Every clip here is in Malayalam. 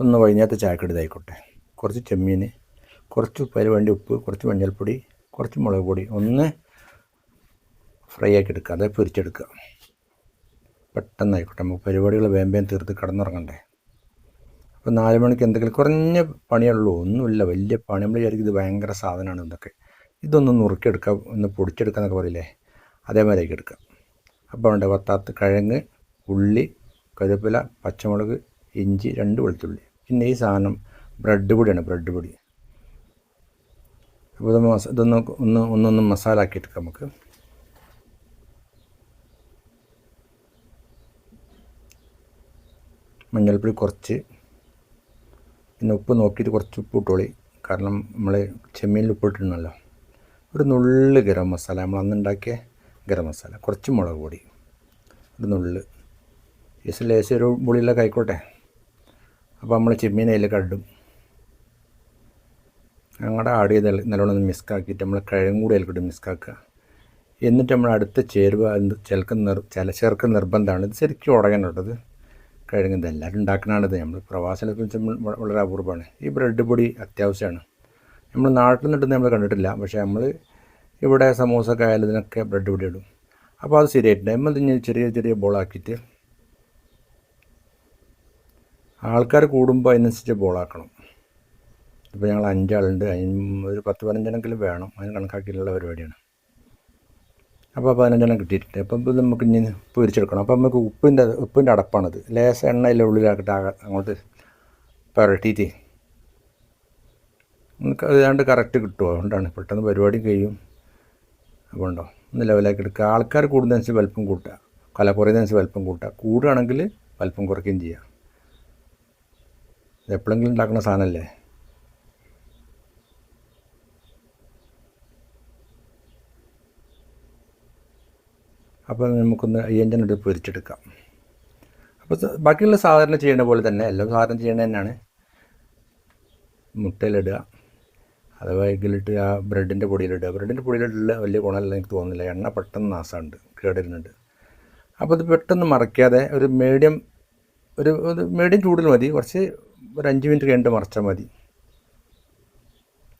ഒന്ന് വൈകുന്നേരത്തെ ചായക്കെടുത്തായിക്കോട്ടെ കുറച്ച് ചെമ്മീൻ കുറച്ച് ഉപ്പതിന് വേണ്ടി ഉപ്പ് കുറച്ച് മഞ്ഞൾപ്പൊടി കുറച്ച് മുളക് പൊടി ഒന്ന് ഫ്രൈ ആക്കി എടുക്കുക. അതായത് പൊരിച്ചെടുക്കുക. പെട്ടെന്നായിക്കോട്ടെ. നമുക്ക് പരിപാടികൾ വേമ്പേം തീർത്ത് കിടന്നുറങ്ങണ്ടേ. അപ്പോൾ നാല് മണിക്ക് എന്തെങ്കിലും കുറഞ്ഞ പണിയുള്ളൂ. ഒന്നുമില്ല. വലിയ പണി. നമ്മൾ വിചാരിക്കും ഇത് ഭയങ്കര സാധനമാണ് ഇതൊക്കെ. ഇതൊന്ന് നുറുക്കിയെടുക്കുക. ഒന്ന് പൊടിച്ചെടുക്കുക എന്നൊക്കെ പറയില്ലേ? അതേമാതിരിയൊക്കെ എടുക്കുക. അപ്പോൾ ഉണ്ട് വത്താത്ത് കിഴങ്ങ് ഉള്ളി കരുവേപ്പില പച്ചമുളക് ഇഞ്ചി രണ്ട് വെളുത്തുള്ളി. പിന്നെ ഈ സാധനം ബ്രെഡ് പൊടിയാണ് ബ്രെഡ് പൊടി. അപ്പോൾ ഇതൊന്ന് മസ ഇതൊന്ന് ഒന്ന് ഒന്നൊന്ന് മസാല ആക്കിയിട്ട് നമുക്ക്. മഞ്ഞൾപ്പൊടി കുറച്ച്. പിന്നെ ഉപ്പ് നോക്കിയിട്ട് കുറച്ച് ഉപ്പ് ഇട്ടോളി. കാരണം നമ്മൾ ചെമ്മീനിൽ ഉപ്പ് ഇട്ടിട്ടുണ്ടല്ലോ. ഒരു നുള്ള് ഗരം മസാല. നമ്മൾ അന്ന് ഉണ്ടാക്കിയ ഗരം മസാല. കുറച്ച് മുളക് പൊടി. ഒരു നുള്ള്. ലേശം ലേശം ഒരു പുളിയിലൊക്കെ ആയിക്കോട്ടെ. അപ്പോൾ നമ്മൾ ചെമ്മീൻ അതിൽ കണ്ടും ഞങ്ങളുടെ ആഡ് ചെയ്ത് നല്ലോണം ഒന്ന് മിസ്കാക്കിയിട്ട് നമ്മൾ കിഴങ്ങും കൂടി അതിൽക്കിട്ട് മിസ്കാക്കുക എന്നിട്ട് നമ്മൾ അടുത്ത ചേരുവ ചിലക്കുന്ന നിർ ചില ചേർക്ക് നിർബന്ധമാണ്. ഇത് ശരിക്കും ഉടയാനുള്ളത് കിഴങ്ങ് ഇതെല്ലാവരും എല്ലാവരും ഉണ്ടാക്കണാണിത് നമ്മൾ പ്രവാസികളെ നമ്മൾ വളരെ അപൂർവമാണ്. ഈ ബ്രെഡ് പൊടി അത്യാവശ്യമാണ്. നമ്മൾ നാട്ടിൽ നിന്നിട്ട് നമ്മൾ കണ്ടിട്ടില്ല. പക്ഷേ നമ്മൾ ഇവിടെ ആയാലും ഇതിനൊക്കെ ബ്രെഡ് പൊടി ഇടും. അപ്പോൾ അത് ശരിയായിട്ടുണ്ട്. നമ്മൾ ചെറിയ ചെറിയ ബോളാക്കിയിട്ട് ആൾക്കാർ കൂടുമ്പോൾ അതിനനുസരിച്ച് ബോളാക്കണം. ഇപ്പോൾ ഞങ്ങൾ അഞ്ചാളുണ്ട്. അതിന് ഒരു പത്ത് പതിനഞ്ചെണ്ണെങ്കിലും വേണം. അതിന് കണക്കാക്കിയിട്ടുള്ള പരിപാടിയാണ്. അപ്പോൾ പതിനഞ്ചെണ്ണം കിട്ടിയിട്ടുണ്ട്. അപ്പം ഇത് നമുക്ക് ഇനി പൊരിച്ചെടുക്കണം. അപ്പം നമുക്ക് ഉപ്പിന്റെ ഉപ്പിന്റെ അടപ്പാണത്. ലേശ എണ്ണയിലെ ഉള്ളിലാക്കിയിട്ട് ആകെ അങ്ങോട്ട് പുരട്ടിയിട്ട് നമുക്ക് ഏതാണ്ട് കറക്റ്റ് കിട്ടുമോ അതുകൊണ്ടാണ്. പെട്ടെന്ന് പരിപാടി കഴിയും. അപ്പോൾ ഉണ്ടോ? ഒന്ന് ലെവലാക്കി എടുക്കുക. ആൾക്കാർ കൂടുന്നതനുസരിച്ച് വലിപ്പം കൂട്ടുക. കല കുറയുന്നതനുസരിച്ച് വലിപ്പം കൂട്ടുക. കൂടുകയാണെങ്കിൽ വലിപ്പം കുറയ്ക്കുകയും ചെയ്യുക ഇത് എപ്പോഴെങ്കിലും ഉണ്ടാക്കുന്ന സാധനമല്ലേ അപ്പോൾ നമുക്കൊന്ന് അയ്യഞ്ചെണ്ണം എടുത്ത് പൊരിച്ചെടുക്കാം. അപ്പോൾ ബാക്കിയുള്ള സാധാരണ ചെയ്യുന്ന പോലെ തന്നെ എല്ലാം സാധാരണ ചെയ്യണത് തന്നെയാണ്. മുട്ടയിലിടുക അഥവാ എഗ്ഗിലിട്ട് ആ ബ്രെഡിന്റെ പൊടിയിലിടുക. ബ്രെഡിന്റെ പൊടിയിലിട്ടുള്ള വലിയ ഗുണമല്ല എനിക്ക് തോന്നുന്നില്ല. എണ്ണ പെട്ടെന്ന് നാശമുണ്ട് കേടിരുന്നുണ്ട്. അപ്പോൾ ഇത് പെട്ടെന്ന് മറയ്ക്കാതെ ഒരു മീഡിയം ഒരു മീഡിയം ചൂടിൽ മതി. കുറച്ച് ഒരു അഞ്ച് മിനിറ്റ് കഴിഞ്ഞിട്ട് മറച്ചാൽ മതി.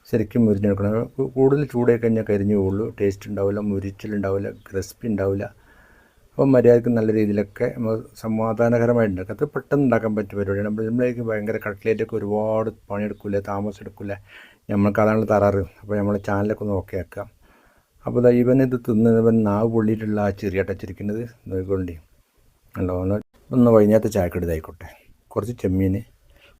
ശരിക്കും മുരിഞ്ഞെടുക്കണം. കൂടുതൽ ചൂടായി കഴിഞ്ഞാൽ കരിഞ്ഞു പോകുള്ളൂ. ടേസ്റ്റ് ഉണ്ടാവില്ല മുരിച്ചിലുണ്ടാവില്ല ക്രിസ്പി ഉണ്ടാവില്ല. അപ്പം മര്യാദയ്ക്ക് നല്ല രീതിയിലൊക്കെ നമ്മൾ സമാധാനകരമായിട്ട് അത് പെട്ടെന്ന് ഉണ്ടാക്കാൻ പറ്റിയ പരിപാടിയാണ്. നമ്മൾ നമ്മളേക്ക് ഭയങ്കര കട്ട്ലേറ്റൊക്കെ ഒരുപാട് പണിയെടുക്കില്ല താമസം എടുക്കില്ല നമ്മൾക്ക് അതാണ് തറാറ് അപ്പോൾ നമ്മൾ ചാനലൊക്കെ ഒന്ന് ഓക്കെ ആക്കാം. അപ്പോൾ ദൈവൻ ഇവൻ ഇത് തിന്നവൻ നാവ് പൊള്ളിയിട്ടുള്ള ആ ചെറിയ ടച്ചിരിക്കുന്നത് നോക്കിക്കൊണ്ടി. ഉണ്ടോ ഒന്ന് ഒന്ന് വൈകുന്നേരത്തെ ചായക്കെടുത്തായിക്കോട്ടെ കുറച്ച് ചെമ്മീൻ